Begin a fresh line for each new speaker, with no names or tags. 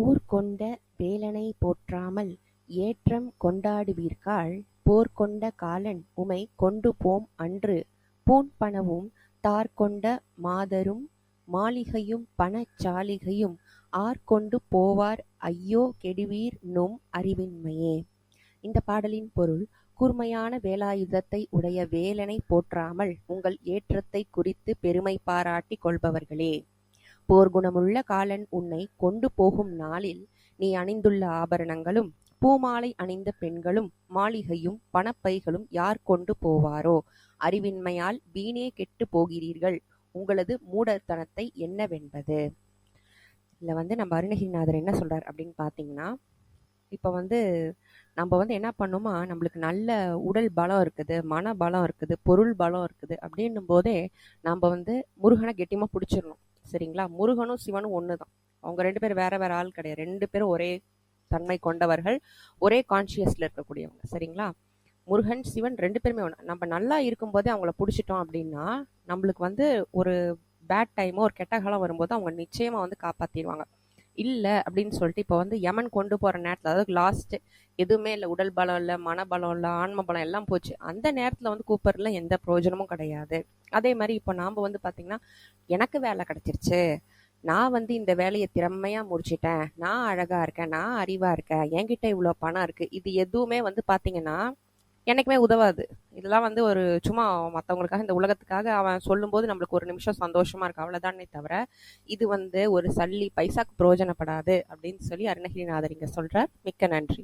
கூர்கொண்ட வேலனை போற்றாமல் ஏற்றம் கொண்டாடுவீர்காள் போர்கொண்ட காலன் உமை கொண்டுபோம் அன்று பூண்பணவும் தார்கொண்ட மாதரும் மாளிகையும் பணச் சாளிகையும் ஆர்கொண்டு போவார் ஐயோ கெடுவீர் நும் அறிவின்மையே. இந்த பாடலின் பொருள் கூர்மையான வேலாயுதத்தை உடைய வேலனை போற்றாமல் உங்கள் ஏற்றத்தைக் குறித்துப் பெருமை பாராட்டிக் கொள்பவர்களே! போர்க்குணமுள்ள காலன் உன்னை கொண்டு போகும் நாளில் நீ அணிந்துள்ள ஆபரணங்களும் பூமாலை அணிந்த பெண்களும் மாளிகையும் பணப்பைகளும் யார் கொண்டு போவாரோ? அறிவின்மையால் வீணே கெட்டுப் போகிறீர்கள் உங்களது மூடத்தனத்தை என்னவென்பது? இதில் வந்து நம்ம அருணகிரிநாதர் என்ன சொல்றார் அப்படின்னு பார்த்தீங்கன்னா, இப்போ வந்து நம்ம வந்து என்ன பண்ணோமா, நம்மளுக்கு நல்ல உடல் பலம் இருக்குது, மன பலம் இருக்குது, பொருள் பலம் இருக்குது அப்படின்னும் போதே நம்ம வந்து முருகனை கெட்டியமாக பிடிச்சிடணும். சரிங்களா? முருகனும் சிவனும் ஒன்று தான் அவங்க ரெண்டு பேரும் வேற வேற ஆள் கிடையாது. ரெண்டு பேரும் ஒரே தன்மை கொண்டவர்கள், ஒரே கான்சியஸில் இருக்கக்கூடியவங்க. சரிங்களா? முருகன், சிவன் ரெண்டு பேருமே ஒன்று நம்ம நல்லா இருக்கும்போதே அவங்கள பிடிச்சிட்டோம் அப்படின்னா, நம்மளுக்கு வந்து ஒரு பேட் டைமோ, ஒரு கெட்ட காலம் வரும்போது அவங்க நிச்சயமாக வந்து காப்பாற்றிடுவாங்க இல்ல அப்படின்னு சொல்லிட்டு இப்ப வந்து யமன் கொண்டு போற நேரத்துல அதாவது லாஸ்ட் எதுவுமே இல்ல. உடல் பலம் இல்ல, மனபலம் இல்ல, ஆன்ம பலம் எல்லாம் போச்சு. அந்த நேரத்துல வந்து கூப்பிடுறதுல எந்த பிரயோஜனமும் கிடையாது. அதே மாதிரி இப்ப நாம வந்து பாத்தீங்கன்னா, எனக்கு வேலை கிடைச்சிருச்சு. நான் வந்து இந்த வேலையை திறமையா முடிச்சிட்டேன் நான் அழகா இருக்கேன். நான் அறிவா இருக்கேன். என்கிட்ட இவ்வளோ பணம் இருக்கு. இது எதுவுமே வந்து பாத்தீங்கன்னா, என்னைக்குமே உதவாது. இதெல்லாம் வந்து ஒரு சும்மா மற்றவங்களுக்காக இந்த உலகத்துக்காக அவன் சொல்லும்போது நம்மளுக்கு ஒரு நிமிஷம் சந்தோஷமா இருக்கு. அவ்வளோதானே தவிர, இது வந்து ஒரு சல்லி பைசாக்கு பிரயோஜனப்படாது அப்படின்னு சொல்லி அருணகிரிநாதர் இங்க சொல்றார். மிக்க நன்றி.